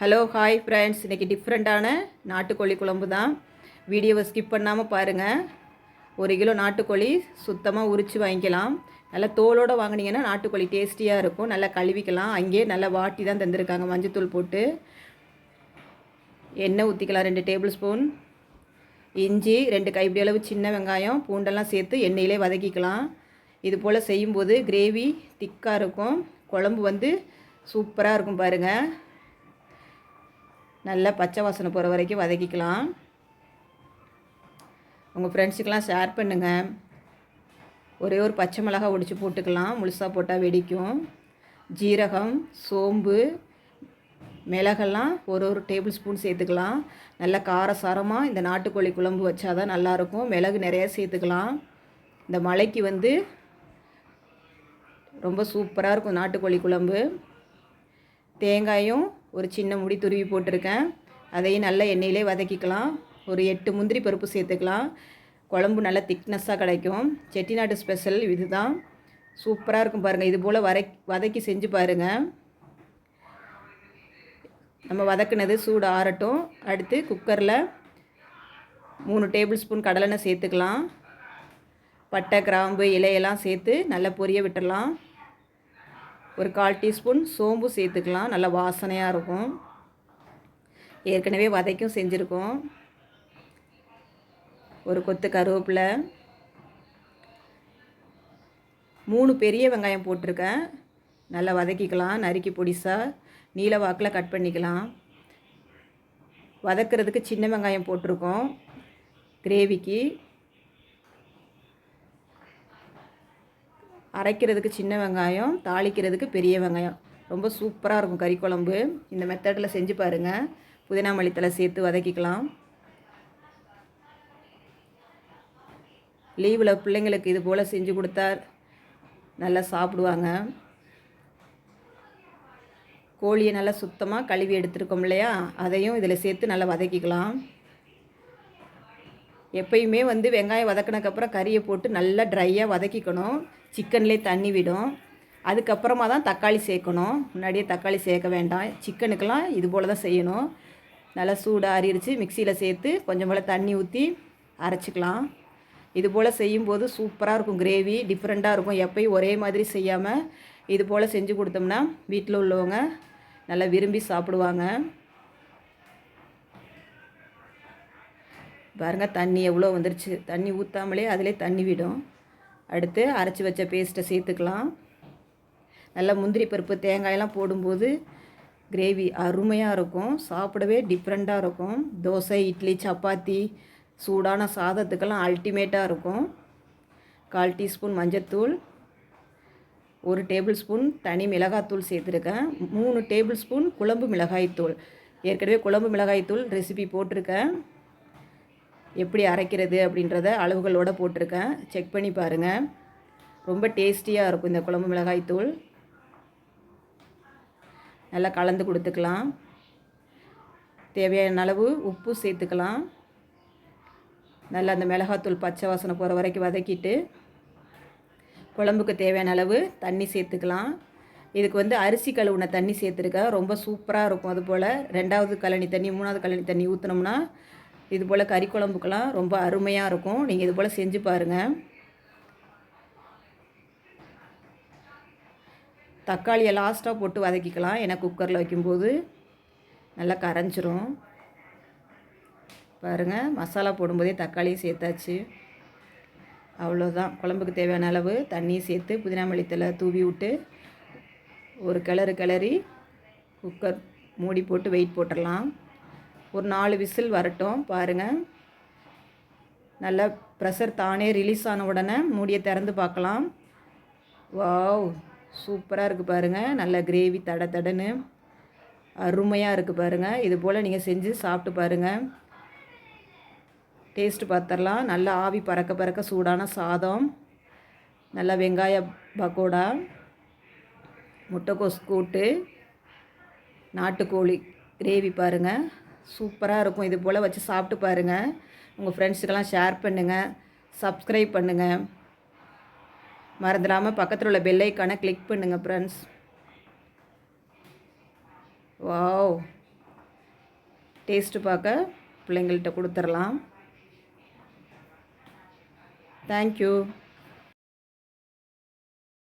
Hello hi friends இன்றைக்கி டிஃப்ரெண்ட்டான நாட்டுக்கோழி குழம்பு தான் வீடியோவை ஸ்கிப் பண்ணாமல் பாருங்கள் ஒரு கிலோ நாட்டுக்கோழி சுத்தமாக உரித்து வாங்கிக்கலாம். நல்லா தோலோடு வாங்கினீங்கன்னா நாட்டுக்கோழி டேஸ்டியாக இருக்கும். நல்லா கழுவிக்கலாம். அங்கேயே நல்லா வாட்டி தான் தந்திருக்காங்க. மஞ்சத்தூள் போட்டு எண்ணெய் ஊற்றிக்கலாம் ரெண்டு டேபிள் ஸ்பூன் இஞ்சி ரெண்டு கைப்பிடி அளவு சின்ன வெங்காயம் பூண்டெல்லாம் சேர்த்து எண்ணெயிலே வதக்கிக்கலாம். இது போல் செய்யும்போது கிரேவி திக்காக இருக்கும். குழம்பு வந்து சூப்பராக இருக்கும் பாருங்கள் நல்லா பச்சை வாசனை போகிற வரைக்கும் வதக்கிக்கலாம். உங்கள் ஃப்ரெண்ட்ஸுக்கெலாம் ஷேர் பண்ணுங்கள் ஒரே ஒரு பச்சை மிளகாய் ஒடிச்சு போட்டுக்கலாம். முழுசாக போட்டால் வெடிக்கும். ஜீரகம் சோம்பு மிளகெல்லாம் ஒரு ஒரு டேபிள் ஸ்பூன் சேர்த்துக்கலாம். நல்லா காரசாரமாக இந்த நாட்டுக்கோழி குழம்பு வச்சா தான் நல்லாயிருக்கும் மிளகு நிறையா சேர்த்துக்கலாம். இந்த மலைக்கு வந்து ரொம்ப சூப்பராக இருக்கும் நாட்டுக்கோழி குழம்பு. தேங்காயும் ஒரு சின்ன முடி துருவி போட்டிருக்கேன். அதையும் நல்லா எண்ணெயிலே வதக்கிக்கலாம். ஒரு எட்டு முந்திரி பருப்பு சேர்த்துக்கலாம். குழம்பு நல்லா திக்னஸ்ஸாக கிடைக்கும். செட்டிநாட்டு ஸ்பெஷல் இது தான் சூப்பராக இருக்கும் பாருங்கள் இது போல் வரை வதக்கி செஞ்சு பாருங்கள் நம்ம வதக்குனது சூடு ஆறட்டும். அடுத்து குக்கரில் மூணு டேபிள் ஸ்பூன் கடலெண்ணெய் சேர்த்துக்கலாம். பட்டை கிராம்பு இலையெல்லாம் சேர்த்து நல்லா பொரிய விட்டுடலாம். ஒரு கால் டீஸ்பூன் சோம்பு சேர்த்துக்கலாம். நல்லா வாசனையாக இருக்கும். ஏற்கனவே வதைக்கும் செஞ்சுருக்கோம். ஒரு கொத்து கருவேப்பிலை. மூணு பெரிய வெங்காயம் போட்டிருக்கேன். நல்லா வதக்கிக்கலாம். நறுக்கி பொடிசாக நீல வாக்கில் கட் பண்ணிக்கலாம். வதக்கிறதுக்கு சின்ன வெங்காயம் போட்டிருக்கோம். கிரேவிக்கு. அரைக்கிறதுக்கு சின்ன வெங்காயம் தாளிக்கிறதுக்கு பெரிய வெங்காயம். ரொம்ப சூப்பராக இருக்கும் கறி குழம்பு. இந்த மெத்தடில் செஞ்சு பாருங்கள் புதினா மல்லித்தலை சேர்த்து வதக்கிக்கலாம். லீவில் பிள்ளைங்களுக்கு இது போல் செஞ்சு கொடுத்தா நல்லா சாப்பிடுவாங்க. கோழியை நல்லா சுத்தமாக கழுவி எடுத்துருக்கோம் இல்லையா? அதையும் இதில் சேர்த்து நல்லா வதக்கிக்கலாம். எப்பயுமே வந்து வெங்காயம் வதக்கினதுக்கப்புறம் கறியை போட்டு நல்லா ட்ரையாக வதக்கிக்கணும். சிக்கன்லேயே தண்ணி விடும். அதுக்கப்புறமா தான் தக்காளி சேர்க்கணும். முன்னாடியே தக்காளி சேர்க்க வேண்டாம். சிக்கனுக்கெல்லாம் இது போல் தான் செய்யணும். நல்லா சூடாக அரிச்சு மிக்சியில் சேர்த்து கொஞ்சம் போல் தண்ணி ஊற்றி அரைச்சிக்கலாம். இது போல் செய்யும்போது சூப்பராக இருக்கும் கிரேவி. டிஃப்ரெண்ட்டாக இருக்கும். எப்பயும் ஒரே மாதிரி செய்யாமல் இது போல் செஞ்சு கொடுத்தோம்னா வீட்டில் உள்ளவங்க நல்லா விரும்பி சாப்பிடுவாங்க. பாருங்கள் தண்ணி எவ்வளோ வந்துருச்சு. தண்ணி ஊற்றாமலே அதிலே தண்ணி விடும். அடுத்து அரைச்சி வச்ச பேஸ்ட்டை சேர்த்துக்கலாம். நல்லா முந்திரி பருப்பு தேங்காயெல்லாம் போடும்போது கிரேவி அருமையாக இருக்கும். சாப்பிடவே டிஃப்ரெண்ட்டாக இருக்கும். தோசை இட்லி சப்பாத்தி சூடான சாதத்துக்கெல்லாம் அல்டிமேட்டாக இருக்கும். கால் டீஸ்பூன் மஞ்சத்தூள் ஒரு டேபிள் ஸ்பூன் தனி மிளகாத்தூள் சேர்த்துருக்கேன். மூணு டேபிள் ஸ்பூன் குழம்பு மிளகாய்த்தூள். ஏற்கனவே குழம்பு மிளகாய்த்தூள் ரெசிபி போட்டிருக்கேன். எப்படி அரைக்கிறது அப்படின்றத அளவுகளோடு போட்டிருக்கேன். செக் பண்ணி பாருங்கள் ரொம்ப டேஸ்டியாக இருக்கும் இந்த குழம்பு மிளகாய்த்தூள் நல்லா கலந்து கொடுத்துக்கலாம். தேவையான அளவு உப்பு சேர்த்துக்கலாம். நல்லா அந்த மிளகாத்தூள் பச்சை வாசனை போகிற வரைக்கும் வதக்கிட்டு குழம்புக்கு தேவையான அளவு தண்ணி சேர்த்துக்கலாம். இதுக்கு வந்து அரிசி கழுவுன தண்ணி சேர்த்துருக்கேன். ரொம்ப சூப்பராக இருக்கும் அதுபோல் ரெண்டாவது கழனி தண்ணி மூணாவது கழனி தண்ணி ஊற்றினோம்னா இது போல் கறி குழம்புக்கெல்லாம் ரொம்ப அருமையாக இருக்கும். நீங்கள் இது போல் செஞ்சு பாருங்கள் தக்காளியை லாஸ்ட்டாக போட்டு வதக்கிக்கலாம். ஏன்னா குக்கரில் வைக்கும்போது நல்லா கரைஞ்சிரும். பாருங்கள் மசாலா போடும்போதே தக்காளியும் சேர்த்தாச்சு. அவ்வளோதான் குழம்புக்கு தேவையான அளவு தண்ணியை சேர்த்து புதினா மல்லித்தலை தூவி விட்டு ஒரு கிளறு கிளறி குக்கர் மூடி போட்டு வெயிட் போட்டுடலாம். ஒரு நாலு விசில் வரட்டும் பாருங்கள் நல்லா ப்ரெஷர் தானே ரிலீஸ் ஆன உடனே மூடியை திறந்து பார்க்கலாம். வாவ் சூப்பராக இருக்குது பாருங்கள் நல்ல கிரேவி தட தடன்னு அருமையாக இருக்குது பாருங்கள் இது போல் நீங்கள் செஞ்சு சாப்பிட்டு பாருங்கள் டேஸ்ட்டு பார்த்துடலாம் நல்லா ஆவி பறக்க பறக்க சூடான சாதம். நல்லா வெங்காய பக்கோடா முட்டைக்கோஸ் கூட்டு நாட்டுக்கோழி கிரேவி பாருங்கள் சூப்பராக இருக்கும். இது போல் வச்சு சாப்பிட்டு பாருங்கள் உங்கள் ஃப்ரெண்ட்ஸுக்கெல்லாம் ஷேர் பண்ணுங்கள் சப்ஸ்கிரைப் பண்ணுங்கள் மறந்துடாமல் பக்கத்தில் உள்ள பெல்லைக்கான கிளிக் பண்ணுங்கள் ஃப்ரெண்ட்ஸ் வாவ் டேஸ்ட்டு பார்க்க பிள்ளைங்கள்ட்ட கொடுத்துர்லாம் தேங்க்யூ